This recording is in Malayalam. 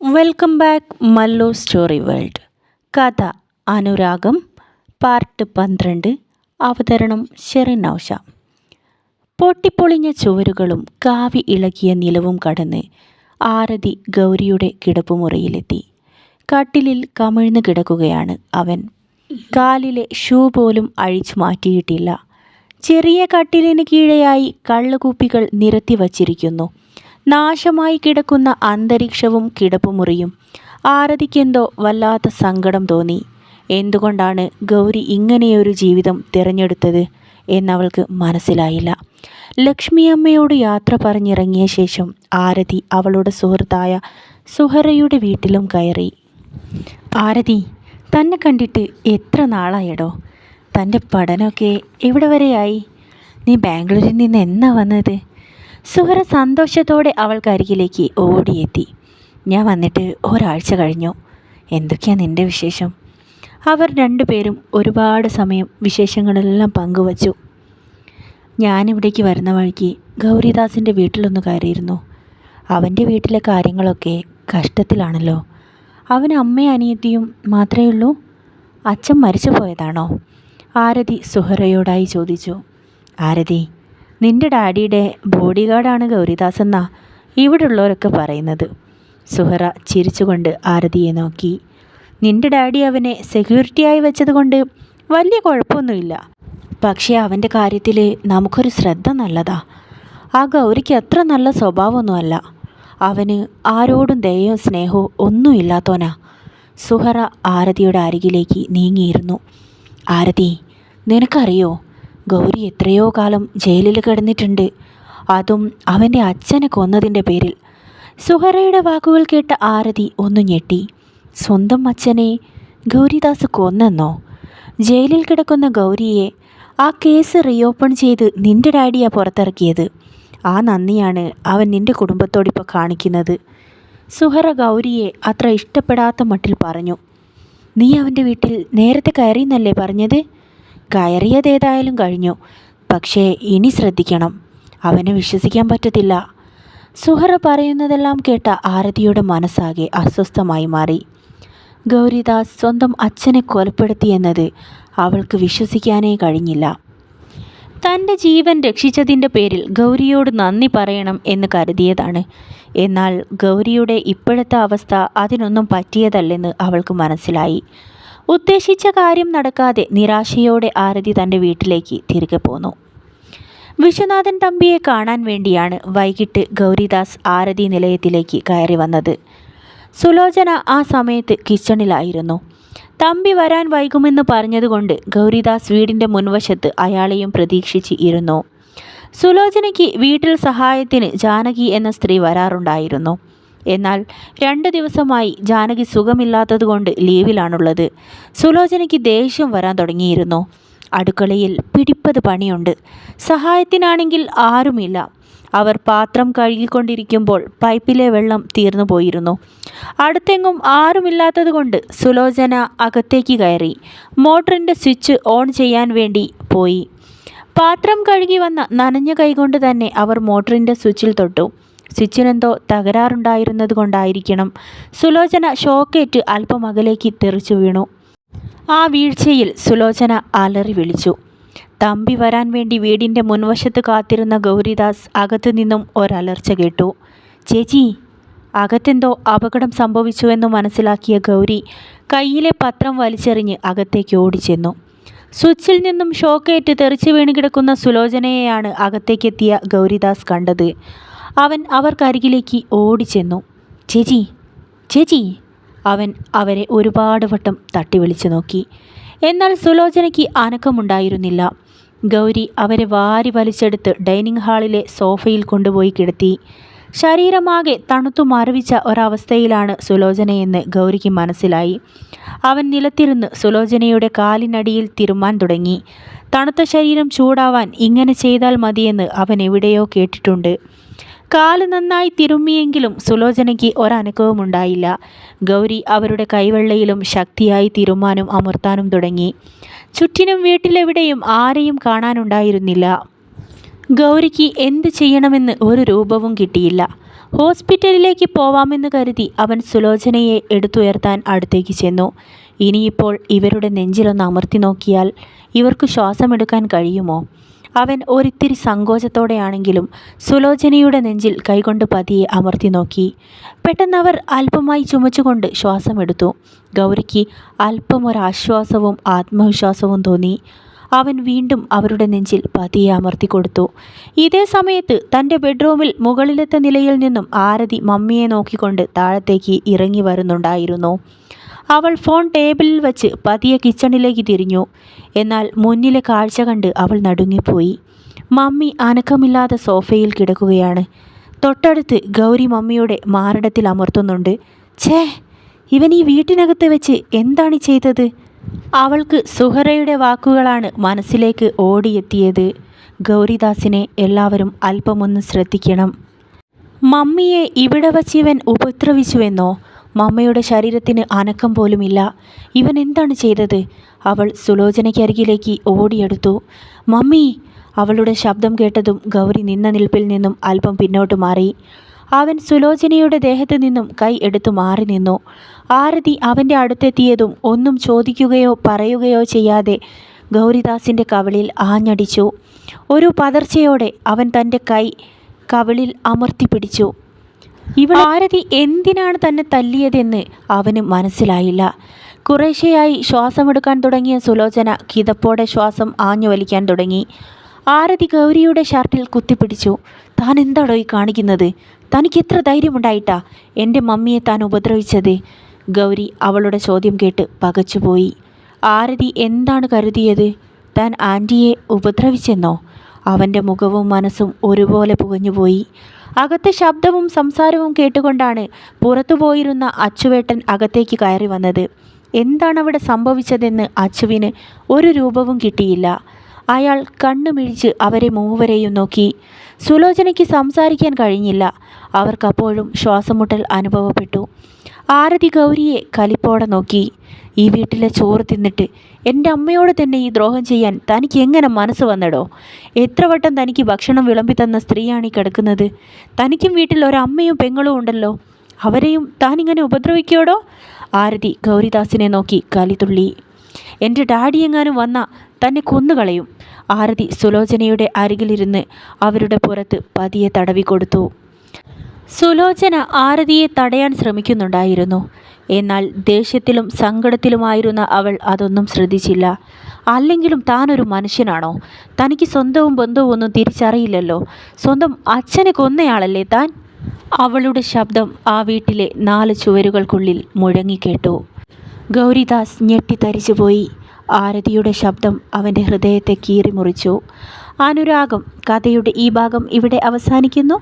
Welcome back Mallu story world കഥ അനുരാഗം പാർട്ട് പന്ത്രണ്ട് അവതരണം ഷെറിൻ ഔഷ. പൊട്ടിപ്പൊളിഞ്ഞ ചുവരുകളും കാവി ഇളകിയ നിലവും കടന്ന് ആരതി ഗൗരിയുടെ കിടപ്പുമുറിയിലെത്തി. കട്ടിലിൽ കമിഴ്ന്നു കിടക്കുകയാണ് അവൻ. കാലിലെ ഷൂ പോലും അഴിച്ചു മാറ്റിയിട്ടില്ല. ചെറിയ കട്ടിലിന് കീഴെയായി കള്ളുകുപ്പികൾ നിരത്തി വച്ചിരിക്കുന്നു. നാശമായി കിടക്കുന്ന അന്തരീക്ഷവും കിടപ്പുമുറിയും. ആരതിക്കെന്തോ വല്ലാത്ത സങ്കടം തോന്നി. എന്തുകൊണ്ടാണ് ഗൗരി ഇങ്ങനെയൊരു ജീവിതം തിരഞ്ഞെടുത്തത് എന്നവൾക്ക് മനസ്സിലായില്ല. ലക്ഷ്മിയമ്മയോട് യാത്ര പറഞ്ഞിറങ്ങിയ ശേഷം ആരതി അവളുടെ സുഹൃത്തായ സുഹറയുടെ വീട്ടിലും കയറി. ആരതി തന്നെ കണ്ടിട്ട് എത്ര നാളായടോ? തന്റെ പഠനമൊക്കെ എവിടെ വരെയായി? നീ ബാംഗ്ലൂരിൽ നിന്ന് എന്നാ വന്നത്? സുഹറ സന്തോഷത്തോടെ അവൾക്കരികിലേക്ക് ഓടിയെത്തി. ഞാൻ വന്നിട്ട് ഒരാഴ്ച കഴിഞ്ഞു. എന്തൊക്കെയാ നിന്റെ വിശേഷം? അവർ രണ്ടുപേരും ഒരുപാട് സമയം വിശേഷങ്ങളെല്ലാം പങ്കുവച്ചു. ഞാനിവിടേക്ക് വരുന്ന വഴിക്ക് ഗൗരിദാസിന്റെ വീട്ടിലൊന്ന് കയറിയിരുന്നു. അവന്റെ വീട്ടിലെ കാര്യങ്ങളൊക്കെ കഷ്ടത്തിലാണല്ലോ. അവന് അമ്മയും അനിയത്തിയും മാത്രമേ ഉള്ളൂ? അച്ഛൻ മരിച്ചു പോയതാണോ ആരതി സുഹറയോടായി ചോദിച്ചു. ആരതി നിന്റെ ഡാഡിയുടെ ബോഡി ഗാർഡാണ് ഗൗരിദാസ് എന്നാ ഇവിടെയുള്ളവരൊക്കെ പറയുന്നത്. സുഹറ ചിരിച്ചുകൊണ്ട് ആരതിയെ നോക്കി. നിന്റെ ഡാഡി അവനെ സെക്യൂരിറ്റിയായി വെച്ചതുകൊണ്ട് വലിയ കുഴപ്പമൊന്നുമില്ല. പക്ഷേ അവന്റെ കാര്യത്തിൽ നമുക്കൊരു ശ്രദ്ധ നല്ലതാ. ആ ഗൗരിക്ക് അത്ര നല്ല സ്വഭാവമൊന്നുമല്ല. അവന് ആരോടും ദയയോ സ്നേഹവും ഒന്നുമില്ലാത്തോനാ. സുഹറ ആരതിയുടെ അരികിലേക്ക് നീങ്ങിയിരുന്നു. ആരതി നിനക്കറിയോ? ഗൗരി എത്രയോ കാലം ജയിലിൽ കിടന്നിട്ടുണ്ട്. അതും അവന്റെ അച്ഛനെ കൊന്നതിന്റെ പേരിൽ. സുഹറയുടെ വാക്കുകൾ കേട്ട ആരതി ഒന്ന് ഞെട്ടി. സ്വന്തം അച്ഛനെ ഗൗരിദാസ് കൊന്നെന്നോ? ജയിലിൽ കിടക്കുന്ന ഗൗരിയെ ആ കേസ് റീഓപ്പൺ ചെയ്ത് നിന്റെ ഡാഡിയാ പുറത്തിറക്കിയത്. ആ നന്ദിയാണ് അവൻ നിന്റെ കുടുംബത്തോടിപ്പോൾ കാണിക്കുന്നത്. സുഹറ ഗൗരിയെ അത്ര ഇഷ്ടപ്പെടാത്ത മട്ടിൽ പറഞ്ഞു. നീ അവന്റെ വീട്ടിൽ നേരത്തെ കയറിയെന്നല്ലേ പറഞ്ഞത്? കയറിയതേതായാലും കഴിഞ്ഞു. പക്ഷേ ഇനി ശ്രദ്ധിക്കണം. അവനെ വിശ്വസിക്കാൻ പറ്റത്തില്ല. സുഹറ പറയുന്നതെല്ലാം കേട്ട ആരതിയുടെ മനസ്സാകെ അസ്വസ്ഥമായി മാറി. ഗൗരിദാസ് സ്വന്തം അച്ഛനെ കൊലപ്പെടുത്തിയെന്നത് അവൾക്ക് വിശ്വസിക്കാനേ കഴിഞ്ഞില്ല. തന്റെ ജീവൻ രക്ഷിച്ചതിന്റെ പേരിൽ ഗൗരിയോട് നന്ദി പറയണം എന്ന് കരുതിയതാണ്. എന്നാൽ ഗൗരിയുടെ ഇപ്പോഴത്തെ അവസ്ഥ അതിനൊന്നും പറ്റിയതല്ലെന്ന് അവൾക്ക് മനസ്സിലായി. ഉദ്ദേശിച്ച കാര്യം നടക്കാതെ നിരാശയോടെ ആരതി തന്റെ വീട്ടിലേക്ക് തിരികെ പോന്നു. വിശ്വനാഥൻ തമ്പിയെ കാണാൻ വേണ്ടിയാണ് വൈകിട്ട് ഗൗരിദാസ് ആരതി നിലയത്തിലേക്ക് കയറി വന്നത്. സുലോചന ആ സമയത്ത് കിച്ചണിലായിരുന്നു. തമ്പി വരാൻ വൈകുമെന്ന് പറഞ്ഞതുകൊണ്ട് ഗൗരിദാസ് വീടിന്റെ മുൻവശത്ത് അയാളെയും പ്രതീക്ഷിച്ച് ഇരുന്നു. സുലോചനയ്ക്ക് വീട്ടിൽ സഹായത്തിന് ജാനകി എന്ന സ്ത്രീ വരാറുണ്ടായിരുന്നു. എന്നാൽ രണ്ട് ദിവസമായി ജാനകി സുഖമില്ലാത്തതുകൊണ്ട് ലീവിലാണുള്ളത്. സുലോചനയ്ക്ക് ദേഷ്യം വരാൻ തുടങ്ങിയിരുന്നു. അടുക്കളയിൽ പിടിപ്പത് പണിയുണ്ട്. സഹായത്തിനാണെങ്കിൽ ആരുമില്ല. അവർ പാത്രം കഴുകിക്കൊണ്ടിരിക്കുമ്പോൾ പൈപ്പിലെ വെള്ളം തീർന്നു പോയിരുന്നു. അടുത്തെങ്ങും ആരുമില്ലാത്തതുകൊണ്ട് സുലോചന അകത്തേക്ക് കയറി. മോട്ടറിന്റെ സ്വിച്ച് ഓൺ ചെയ്യാൻ വേണ്ടി പോയി. പാത്രം കഴുകി വന്ന നനഞ്ഞ കൈകൊണ്ട് തന്നെ അവർ മോട്ടറിന്റെ സ്വിച്ചിൽ തൊട്ടു. സ്വിച്ചിനെന്തോ തകരാറുണ്ടായിരുന്നത് കൊണ്ടായിരിക്കണം. സുലോചന ഷോക്കേറ്റ് അല്പം അകലേക്ക് തെറിച്ചു വീണു. ആ വീഴ്ചയിൽ സുലോചന അലറി വിളിച്ചു. തമ്പി വരാൻ വേണ്ടി വീടിന്റെ മുൻവശത്ത് കാത്തിരുന്ന ഗൗരിദാസ് അകത്തു നിന്നും ഒരലർച്ച കേട്ടു. ചേച്ചി അകത്തെന്തോ അപകടം സംഭവിച്ചുവെന്ന് മനസ്സിലാക്കിയ ഗൗരി കയ്യിലെ പത്രം വലിച്ചെറിഞ്ഞ് അകത്തേക്ക് ഓടിച്ചെന്നു. സ്വിച്ചിൽ നിന്നും ഷോക്കേറ്റ് തെറിച്ചു വീണ് കിടക്കുന്ന സുലോചനയെയാണ് അകത്തേക്കെത്തിയ ഗൗരിദാസ് കണ്ടത്. അവൻ അവർക്കരികിലേക്ക് ഓടിച്ചെന്നു. ചേച്ചി ചേച്ചി. അവൻ അവരെ ഒരുപാട് വട്ടം തട്ടി വിളിച്ചു നോക്കി. എന്നാൽ സുലോചനയ്ക്ക് അനക്കമുണ്ടായിരുന്നില്ല. ഗൗരി അവരെ വാരി വലിച്ചെടുത്ത് ഡൈനിങ് ഹാളിലെ സോഫയിൽ കൊണ്ടുപോയി കിടത്തി. ശരീരമാകെ തണുത്തു മരവിച്ച ഒരവസ്ഥയിലാണ് സുലോചനയെന്ന് ഗൗരിക്ക് മനസ്സിലായി. അവൻ നിലത്തിരുന്ന് സുലോചനയുടെ കാലിനടിയിൽ തിരുമാൻ തുടങ്ങി. തണുത്ത ശരീരം ചൂടാവാൻ ഇങ്ങനെ ചെയ്താൽ മതിയെന്ന് അവൻ എവിടെയോ കേട്ടിട്ടുണ്ട്. കാൽ നന്നായി തിരുമ്മിയെങ്കിലും സുലോചനയ്ക്ക് ഒരനക്കവും ഉണ്ടായില്ല. ഗൗരി അവരുടെ കൈവെള്ളയിലും ശക്തിയായി തിരുമാനും അമർത്താനും തുടങ്ങി. ചുറ്റിനും വീട്ടിലെവിടെയും ആരെയും കാണാനുണ്ടായിരുന്നില്ല. ഗൗരിക്ക് എന്ത് ചെയ്യണമെന്ന് ഒരു രൂപവും കിട്ടിയില്ല. ഹോസ്പിറ്റലിലേക്ക് പോവാമെന്ന് കരുതി അവൻ സുലോചനയെ എടുത്തുയർത്താൻ അടുത്തേക്ക് ചെന്നു. ഇനിയിപ്പോൾ ഇവരുടെ നെഞ്ചിലൊന്ന് അമർത്തി നോക്കിയാൽ ഇവർക്ക് ശ്വാസമെടുക്കാൻ കഴിയുമോ? അവൻ ഒരിത്തിരി സങ്കോചത്തോടെയാണെങ്കിലും സുലോചനയുടെ നെഞ്ചിൽ കൈകൊണ്ട് പതിയെ അമർത്തി നോക്കി. പെട്ടെന്നവർ അല്പമായി ചുമച്ചുകൊണ്ട് ശ്വാസമെടുത്തു ഗൗരിക്ക് അല്പമൊരാശ്വാസവും ആത്മവിശ്വാസവും തോന്നി. അവൻ വീണ്ടും അവരുടെ നെഞ്ചിൽ പതിയെ അമർത്തി കൊടുത്തു. ഇതേ സമയത്ത് തന്റെ ബെഡ്റൂമിൽ മുകളിലത്തെ നിലയിൽ നിന്നും ആരതി മമ്മിയെ നോക്കിക്കൊണ്ട് താഴത്തേക്ക് ഇറങ്ങി വരുന്നുണ്ടായിരുന്നു. അവൾ ഫോൺ ടേബിളിൽ വച്ച് പതിയെ കിച്ചണിലേക്ക് തിരിഞ്ഞു. എന്നാൽ മുന്നിലെ കാഴ്ച കണ്ട് അവൾ നടുങ്ങിപ്പോയി. മമ്മി അനക്കമില്ലാതെ സോഫയിൽ കിടക്കുകയാണ്. തൊട്ടടുത്ത് ഗൗരി മമ്മിയുടെ മാറിടത്തിൽ അമർത്തുന്നുണ്ട്. ഛേ ഇവൻ ഈ വീട്ടിനകത്ത് വെച്ച് എന്താണ് ചെയ്തത്? അവൾക്ക് സുഹറയുടെ വാക്കുകളാണ് മനസ്സിലേക്ക് ഓടിയെത്തിയത്. ഗൗരിദാസിനെ എല്ലാവരും അല്പമൊന്ന് ശ്രദ്ധിക്കണം. മമ്മിയെ ഇവിടെ വച്ച് ഇവൻ ഉപദ്രവിച്ചുവെന്നോ? മമ്മയുടെ ശരീരത്തിന് അനക്കം പോലുമില്ല. ഇവൻ എന്താണ് ചെയ്തത്? അവൾ സുലോചനയ്ക്കരികിലേക്ക് ഓടിയെടുത്തു. മമ്മി! അവളുടെ ശബ്ദം കേട്ടതും ഗൗരി നിന്ന നിൽപ്പിൽ നിന്നും അല്പം പിന്നോട്ട് മാറി. അവൻ സുലോചനയുടെ ദേഹത്ത് നിന്നും കൈ എടുത്തു മാറി നിന്നു. ആരതി അവന്റെ അടുത്തെത്തിയതും ഒന്നും ചോദിക്കുകയോ പറയുകയോ ചെയ്യാതെ ഗൗരിദാസിന്റെ കവിളിൽ ആഞ്ഞടിച്ചു. ഒരു പതർച്ചയോടെ അവൻ തന്റെ കൈ കവിളിൽ അമർത്തി പിടിച്ചു ഇവൾ ആരതി എന്തിനാണ് തന്നെ തല്ലിയതെന്ന് അവന് മനസ്സിലായില്ല. കുറേശ്ശെയായി ശ്വാസമെടുക്കാൻ തുടങ്ങിയ സുലോചന കിതപ്പോടെ ശ്വാസം ആഞ്ഞു വലിക്കാൻ തുടങ്ങി. ആരതി ഗൗരിയുടെ ഷർട്ടിൽ കുത്തിപ്പിടിച്ചു. താൻ എന്താണോ ഈ കാണിക്കുന്നത്? തനിക്ക് എത്ര ധൈര്യമുണ്ടായിട്ടാ എന്റെ മമ്മിയെ താൻ ഉപദ്രവിച്ചത്? ഗൗരി അവളുടെ ചോദ്യം കേട്ട് പകച്ചുപോയി. ആരതി എന്താണ് കരുതിയത്? താൻ ആന്റിയെ ഉപദ്രവിച്ചെന്നോ? അവന്റെ മുഖവും മനസ്സും ഒരുപോലെ പുകഞ്ഞുപോയി. അകത്തെ ശബ്ദവും സംസാരവും കേട്ടുകൊണ്ടാണ് പുറത്തു പോയിരുന്ന അച്ചുവേട്ടൻ അകത്തേക്ക് കയറി വന്നത്. എന്താണ് അവിടെ സംഭവിച്ചതെന്ന് അച്ചുവിന് ഒരു രൂപവും കിട്ടിയില്ല. അയാൾ കണ്ണുമിഴിച്ച് അവരെ മൂവരെയും നോക്കി. സുലോചനയ്ക്ക് സംസാരിക്കാൻ കഴിഞ്ഞില്ല. അവർക്കപ്പോഴും ശ്വാസമുട്ടൽ അനുഭവപ്പെട്ടു. ആരതി ഗൗരിയെ കലിപ്പോടെ നോക്കി. ഈ വീട്ടിലെ ചോറ് തിന്നിട്ട് എന്റെ അമ്മയോട് തന്നെ ഈ ദ്രോഹം ചെയ്യാൻ തനിക്ക് എങ്ങനെ മനസ്സ് വന്നടോ? എത്ര വട്ടം തനിക്ക് ഭക്ഷണം വിളമ്പി തന്ന സ്ത്രീയാണ് ഈ കിടക്കുന്നത്? തനിക്കും വീട്ടിൽ ഒരമ്മയും പെങ്ങളും ഉണ്ടല്ലോ. അവരെയും താനിങ്ങനെ ഉപദ്രവിക്കോടോ ആരതി ഗൗരിദാസിനെ നോക്കി കലിതുള്ളി എന്റെ ഡാഡിയെങ്ങാനും വന്ന തന്നെ കൊന്നുകളയും ആരതി സുലോചനയുടെ അരികിലിരുന്ന് അവരുടെ പുറത്ത് പതിയെ തടവി കൊടുത്തു. സുലോചന ആരതിയെ തടയാൻ ശ്രമിക്കുന്നുണ്ടായിരുന്നു. എന്നാൽ ദേഷ്യത്തിലും സങ്കടത്തിലുമായിരുന്ന അവൾ അതൊന്നും ശ്രദ്ധിച്ചില്ല. അല്ലെങ്കിലും താനൊരു മനുഷ്യനാണോ? തനിക്ക് സ്വന്തവും ബന്ധവും ഒന്നും തിരിച്ചറിയില്ലല്ലോ. സ്വന്തം അച്ഛനെ കൊന്നയാളല്ലേ താൻ? അവളുടെ ശബ്ദം ആ വീട്ടിലെ നാല് ചുവരുകൾക്കുള്ളിൽ മുഴങ്ങിക്കേട്ടു ഗൗരിദാസ് ഞെട്ടിത്തരിച്ചുപോയി ആരതിയുടെ ശബ്ദം അവന്റെ ഹൃദയത്തെ കീറിമുറിച്ചു. അനുരാഗം കഥയുടെ ഈ ഭാഗം ഇവിടെ അവസാനിക്കുന്നു.